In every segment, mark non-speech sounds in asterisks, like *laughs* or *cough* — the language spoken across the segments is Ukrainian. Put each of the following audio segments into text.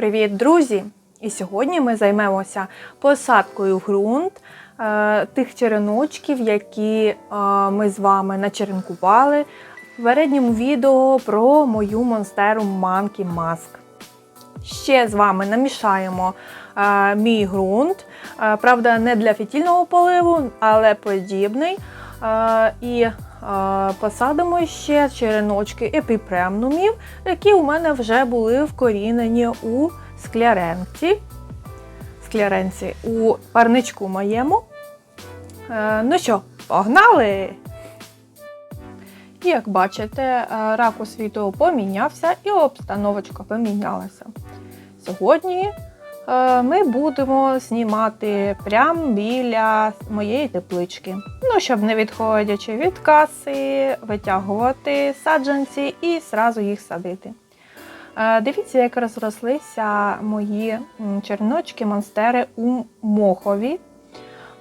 Привіт, друзі! І сьогодні ми займемося посадкою ґрунт е, тих череночків, які е, ми з вами начеренкували в попередньому відео про мою монстеру Monkey Mask. Ще з вами намішаємо е, мій ґрунт. Е, правда, не для фітільного поливу, але подібний. Е, і посадимо ще череночки епіпремнумів, які у мене вже були вкорінені у скляренці. Скляренці у парничку моєму. Е, ну що, погнали! І як бачите, е, ракурс відео помінявся і обстановочка помінялася. Сьогодні ми будемо знімати прямо біля моєї теплички. Ну, щоб не відходячи від каси, витягувати саджанці і зразу їх садити. Е, Дивіться, як розрослися мої черночки, монстери у мохові.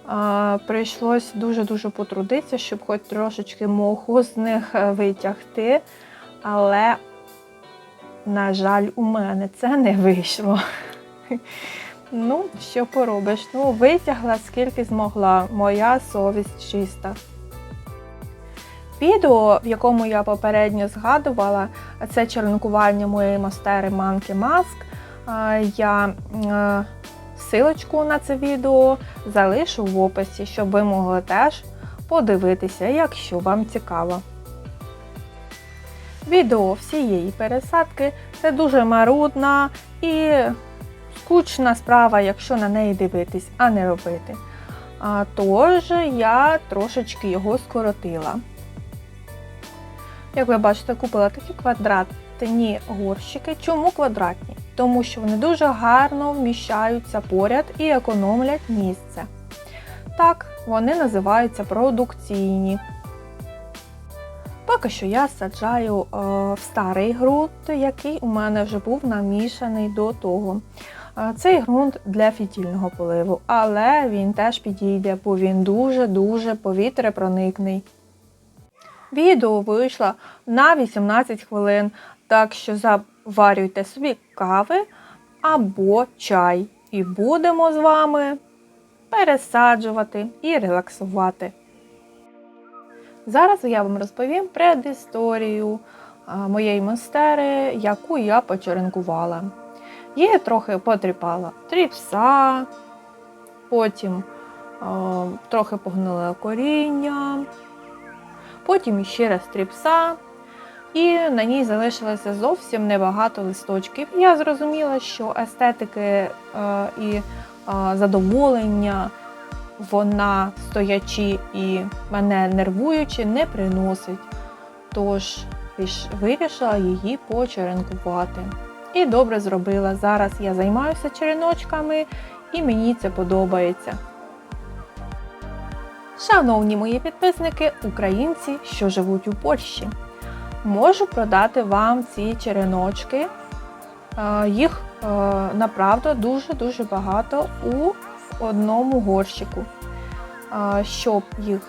Е, Прийшлось дуже-дуже потрудитися, щоб хоч трошечки моху з них е, витягти. Але, на жаль, у мене це не вийшло. Ну, що поробиш? Ну, витягла скільки змогла. Моя совість чиста. Відео, в якому я попередньо згадувала, це черенкування моєї мастери Mask. Е, Я силочку на це відео залишу в описі, щоб ви могли теж подивитися, якщо вам цікаво. Відео всієї пересадки це дуже марудна і скучна справа, якщо на неї дивитись, а не робити. А, Тож я трошечки його скоротила. Як ви бачите, купила такі квадратні горщики. Чому квадратні? Тому що вони дуже гарно вміщаються поряд і економлять місце. Так, вони називаються продукційні. Поки що я саджаю е, в старий ґрунт, який у мене вже був намішаний до того. Цей ґрунт для фітільного поливу, але він теж підійде, бо він дуже-дуже повітряпроникний. Відео вийшло на 18 хвилин, так що заварюйте собі кави або чай. І будемо з вами пересаджувати і релаксувати. Зараз я вам розповім предісторію моєї монстери, яку я почеренкувала. Її трохи потріпала тріпса, потім а, трохи погнило коріння, потім ще раз тріпса, і на ній залишилося зовсім небагато листочків. Я зрозуміла, що естетики е, і е, задоволення вона стоячи і мене нервуючи не приносить. Тож вирішила її почеренкувати. І добре зробила. Зараз я займаюся череночками, і мені це подобається. Шановні мої підписники, українці, що живуть у Польщі, можу продати вам ці череночки. Е, Їх е, направду дуже-дуже багато у одному горщику. Е, Щоб їх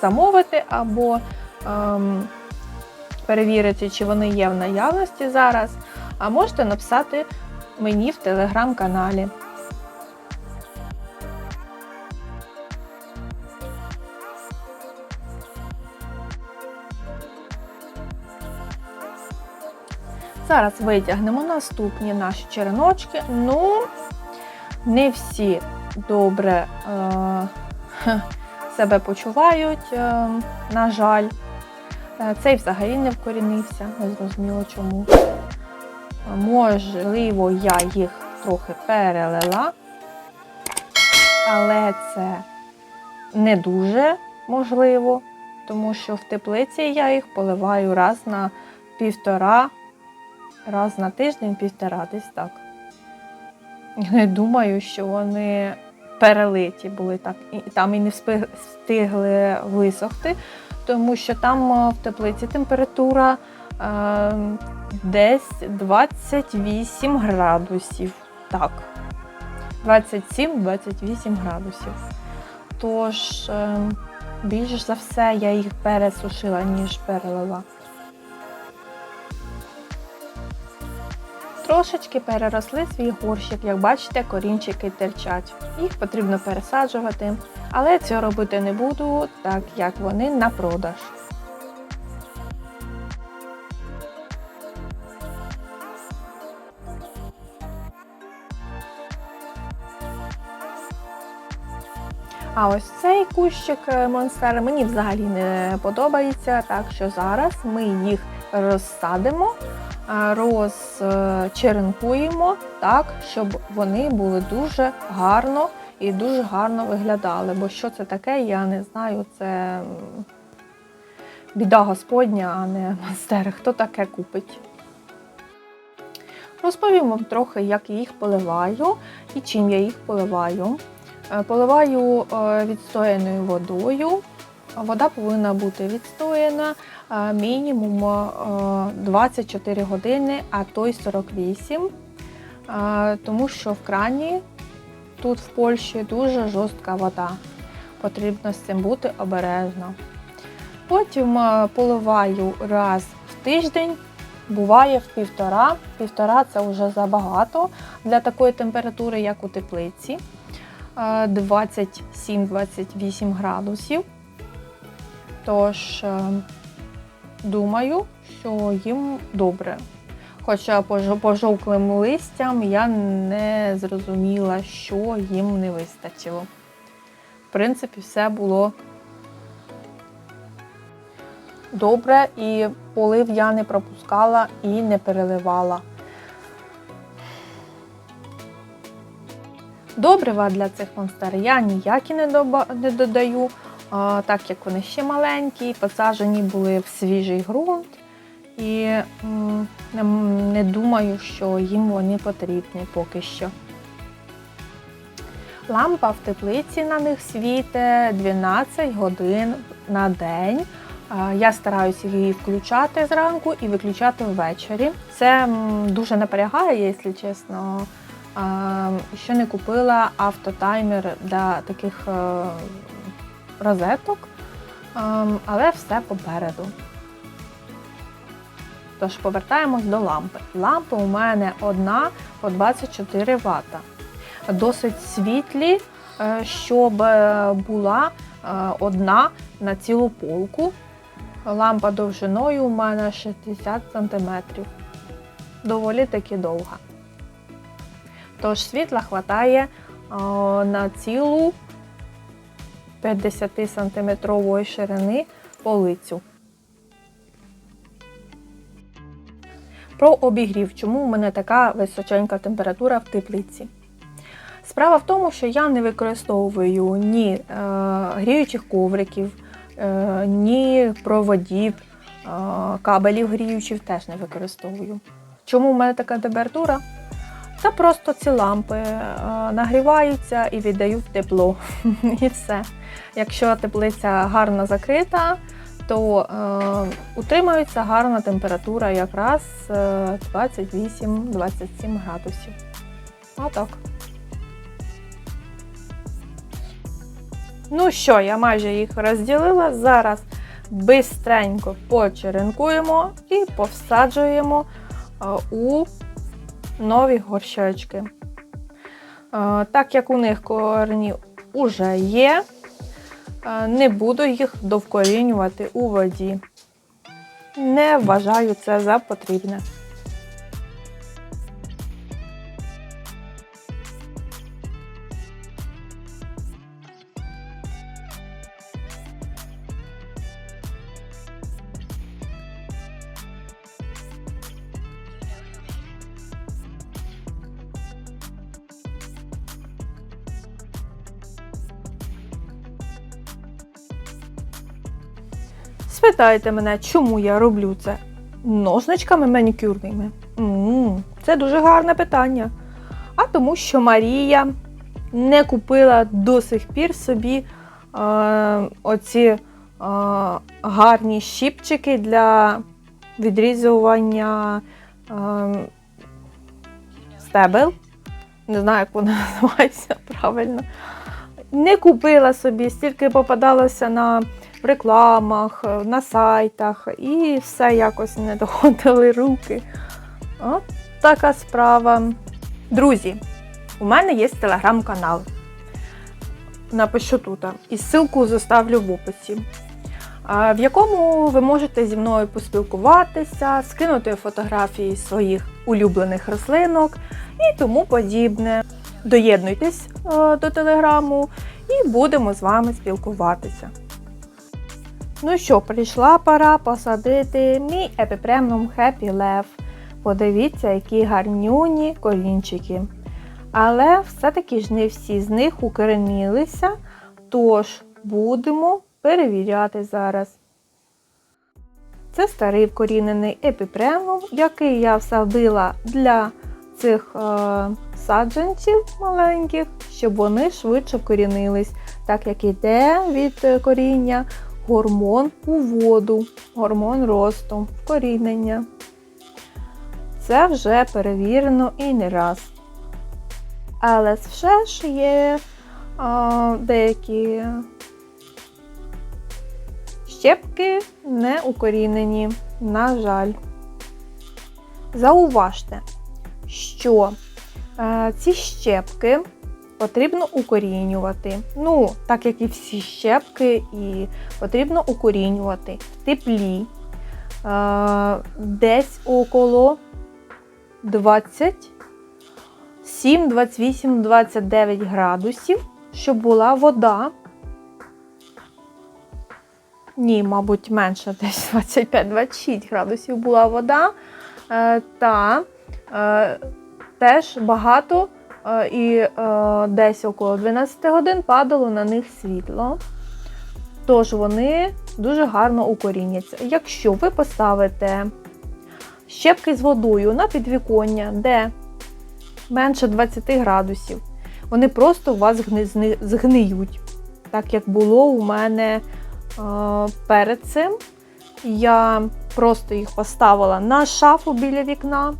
замовити або ем, перевірити, чи вони є в наявності зараз, а можете написати мені в телеграм-каналі. Зараз витягнемо наступні наші череночки. Ну, не всі добре е, *laughs* себе почувають, е, на жаль. Цей взагалі не вкорінився, не зрозуміло чому. Можливо, я їх трохи перелила, але це не дуже можливо, тому що в теплиці я їх поливаю раз на півтора, раз на тиждень, півтора, десь так. Не думаю, що вони перелиті були так, і там і не встигли висохти, тому що там е, в теплиці температура е, десь 28 градусів. Так, 27-28 градусів. Тож, е, більш за все, я їх пересушила, ніж перелила. трошечки переросли свій горщик. Як бачите, корінчики терчать. Їх потрібно пересаджувати, але цього робити не буду, так як вони на продаж. А ось цей кущик е, монстер мені взагалі не подобається, так що зараз ми їх розсадимо, е, розчеренкуємо так, щоб вони були дуже гарно і дуже гарно виглядали. Бо що це таке, я не знаю. Це біда Господня, а не монстери. Хто таке купить? Розповім вам трохи, як я їх поливаю і чим я їх поливаю. Е, Поливаю е, відстояною водою. Вода повинна бути відстояна е, мінімум е, 24 години, а то й 48, Е, тому що в крані тут в Польщі дуже жорстка вода. Потрібно з цим бути обережно. Потім е, поливаю раз в тиждень, буває в півтора. Півтора це вже забагато для такої температури, як у теплиці. Е, 27-28 градусів. Тож, е, думаю, що їм добре. Хоча по жо- пожовклим листям я не зрозуміла, що їм не вистачило. В принципі, все було добре, і полив я не пропускала і не переливала. Добрива для цих монстер я ніякі не, додаю, так як вони ще маленькі, посаджені були в свіжий ґрунт. І не, думаю, що їм вони потрібні поки що. Лампа в теплиці на них світить 12 годин на день. Я стараюся її включати зранку і виключати ввечері. Це дуже напрягає, якщо чесно. Ще не купила автотаймер для таких е, розеток, Ем, але все попереду. Тож повертаємось до лампи. Лампа у мене одна по 24 Вт. Досить світлі, е, щоб е, була е, одна на цілу полку. Лампа довжиною у мене 60 см. Доволі таки довга. Тож світла хватає на цілу 50 сантиметрової ширини полицю. Про обігрів. Чому у мене така височенька температура в теплиці? Справа в тому, що я не використовую ні е, гріючих ковриків, е, ні проводів, е, кабелів гріючих теж не використовую. Чому в мене така температура? Це просто ці лампи е, нагріваються і віддають тепло. *laughs* І все. Якщо теплиця гарно закрита, то е, утримується гарна температура якраз е, 28-27 градусів. Отак. Ну що, я майже їх розділила. Зараз бистренько почеренкуємо і повсаджуємо е, у нові горщочки. Е, Так як у них корені вже є, е, не буду їх довкорінювати у воді. Не вважаю це за потрібне. Спитайте мене, чому я роблю це ножничками манікюрними? м це дуже гарне питання. А тому, що Марія не купила до сих пір собі е, оці е, гарні щіпчики для відрізування е, стебел. Не знаю, як вони *laughs* називаються правильно. Не купила собі, стільки попадалося на в рекламах, на сайтах, і все якось не доходили руки. От така справа. Друзі, у мене є телеграм-канал. Напишу тут. І ссылку заставлю в описі. В якому ви можете зі мною поспілкуватися, скинути фотографії своїх улюблених рослинок і тому подібне. Доєднуйтесь е, до телеграму і будемо з вами спілкуватися. Ну що, прийшла пора посадити мій епіпремнум Happy Leaf. Подивіться, які гарнюні колінчики. Але все-таки ж не всі з них укоренілися, тож будемо перевіряти зараз. Це старий вкорінений епіпремум, який я всадила для цих е, саджанців маленьких, щоб вони швидше вкорінились, так як іде від коріння гормон у воду, гормон росту, вкорінення. Це вже перевірено і не раз. Але все ж є а, деякі щепки не укорінені, на жаль. Зауважте, що е, ці щепки потрібно укорінювати. Ну, так як і всі щепки, і потрібно укорінювати в теплі е, десь около 27, 28, 29 градусів, щоб була вода. Ні, мабуть, менше десь 25-26 градусів була вода. Е, та е, теж багато і е, десь около 12 годин падало на них світло. Тож вони дуже гарно укоріняться. Якщо ви поставите щепки з водою на підвіконня, де менше 20 градусів, вони просто у вас згниють. Так як було у мене е, перед цим. Я просто їх поставила на шафу біля вікна.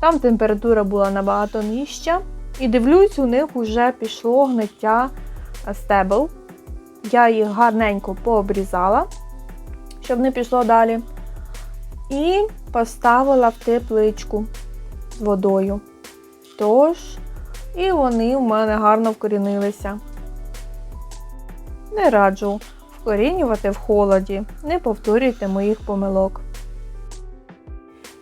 Там температура була набагато нижча. І дивлюсь, у них вже пішло гниття стебел. Я їх гарненько пообрізала, щоб не пішло далі. І поставила в тепличку з водою. Тож, і вони у мене гарно вкорінилися. Не раджу вкорінювати в холоді, не повторюйте моїх помилок.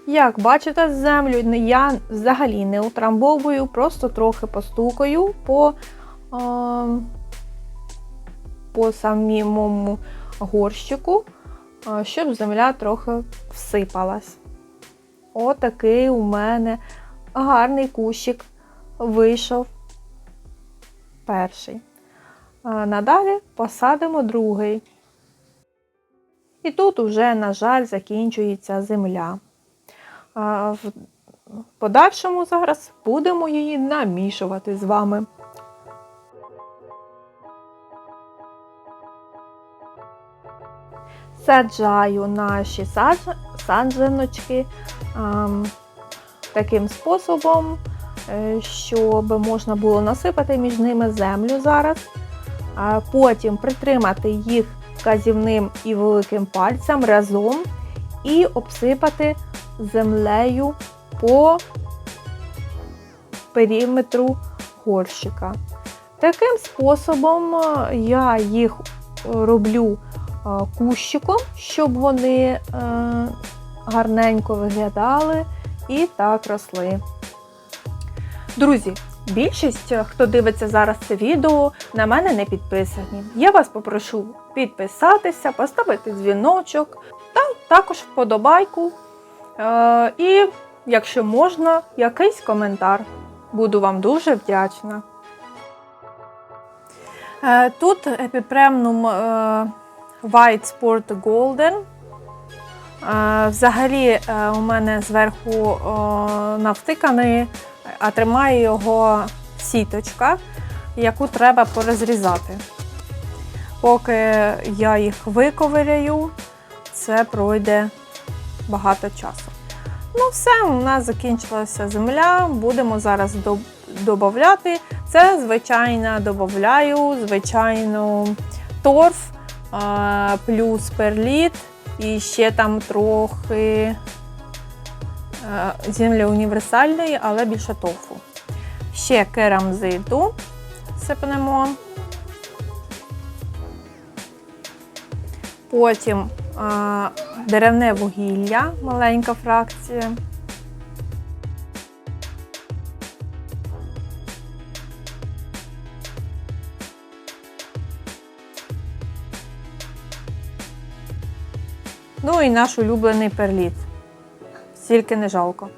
Як бачите, землю я взагалі не утрамбовую, просто трохи постукаю по, е, по самому горщику, щоб земля трохи всипалась. Отакий у мене гарний кущик вийшов перший. Надалі посадимо другий. І тут уже, на жаль, закінчується земля. В подальшому зараз будемо її намішувати з вами. Саджаю наші садж- саджаночки таким способом, е, щоб можна було насипати між ними землю зараз, а потім притримати їх вказівним і великим пальцем разом і обсипати землею по периметру горщика. Таким способом е, я їх роблю е, кущиком, щоб вони е, гарненько виглядали і так росли. Друзі, більшість, хто дивиться зараз це відео, на мене не підписані. Я вас попрошу підписатися, поставити дзвіночок та також вподобайку. Е, і, якщо можна, якийсь коментар. Буду вам дуже вдячна. Е, Тут епіпремнум е, White Sport Golden. Взагалі у мене зверху навтиканий, а тримає його сіточка, яку треба порозрізати. Поки я їх виковиряю, це пройде багато часу. Ну, все, у нас закінчилася земля. Будемо зараз до- додавати. Це, звичайно, додаю, звичайно, торф, плюс перліт і ще там трохи е, землі універсальної, але більше тофу. Ще керамзиту сипнемо. Потім деревне вугілля, маленька фракція. Ну і наш улюблений перліт. Стільки не жалко.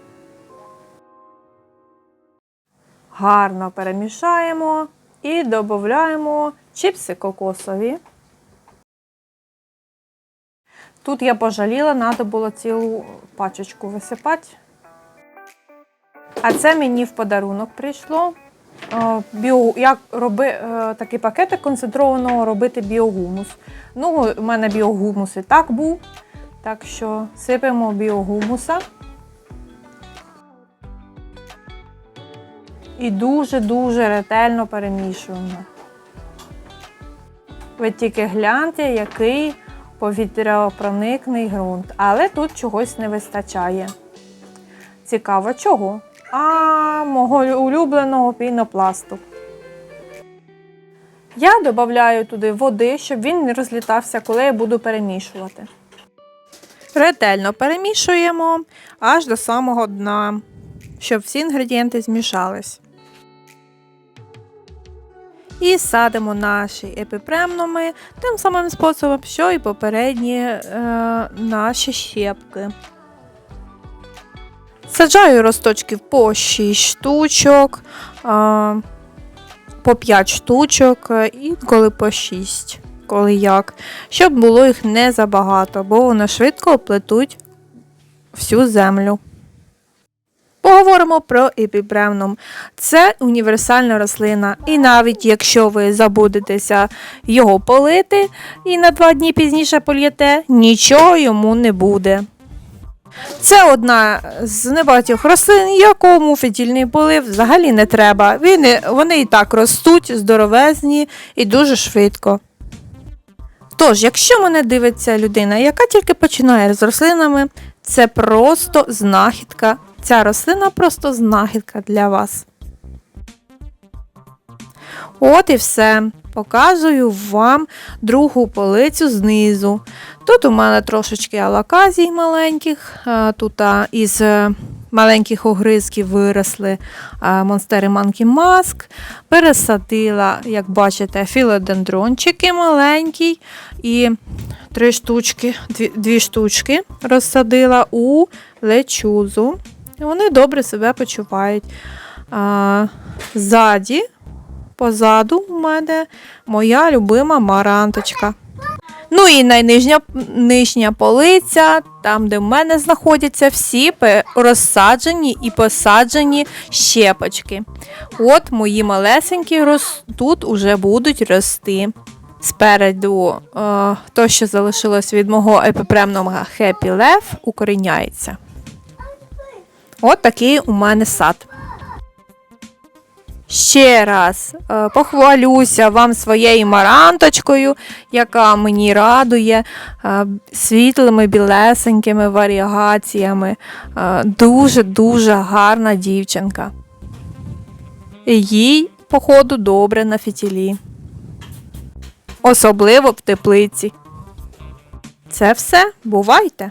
Гарно перемішаємо і додаємо чіпси кокосові. Тут я пожаліла, треба було цілу пачечку висипати. А це мені в подарунок прийшло. Е, як роби, е, такий пакетик концентрованого робити біогумус. Ну, у мене біогумус і так був. Так що сипемо біогумуса. І дуже-дуже ретельно перемішуємо. Ви тільки гляньте, який повітряпроникний ґрунт. Але тут чогось не вистачає. Цікаво, чого? А мого улюбленого пінопласту. Я додаю туди води, щоб він не розлітався, коли я буду перемішувати. Ретельно перемішуємо аж до самого дна, щоб всі інгредієнти змішались. І садимо наші епіпремнуми тим самим способом, що і попередні е, наші щепки. Саджаю росточків по 6 штучок, по 5 штучок, е, інколи по 6, коли як, щоб було їх не забагато, бо вони швидко оплетуть всю землю. Поговоримо про епіпремнум. Це універсальна рослина, і навіть якщо ви забудетеся його полити і на два дні пізніше полієте, нічого йому не буде. Це одна з небагатьох рослин, якому фітільний полив взагалі не треба. Вони, вони і так ростуть здоровезні і дуже швидко. Тож, якщо мене дивиться людина, яка тільки починає з рослинами, це просто знахідка. Ця рослина просто знахідка для вас. От і все. Показую вам другу полицю знизу. Тут у мене трошечки алаказій маленьких, тут із е, маленьких огризків виросли монстери Monkey Mask. Пересадила, як бачите, філодендрончики маленькі і три штучки, дві, дві штучки розсадила у лечузу. І вони добре себе почувають. А, ззаді, позаду у мене моя любима маранточка. Ну і найнижня нижня полиця, там, де в мене знаходяться всі розсаджені і посаджені щепочки. От мої малесенькі рос... тут уже будуть рости. Спереду е, то, що залишилось від мого епіпремного Happy Leaf, укоріняється. От такий у мене сад. Ще раз е, похвалюся вам своєю маранточкою, яка мені радує е, світлими білесенькими варіагаціями. Е, Дуже-дуже гарна дівчинка. Їй, походу, добре на фітілі. Особливо в теплиці. Це все. Бувайте!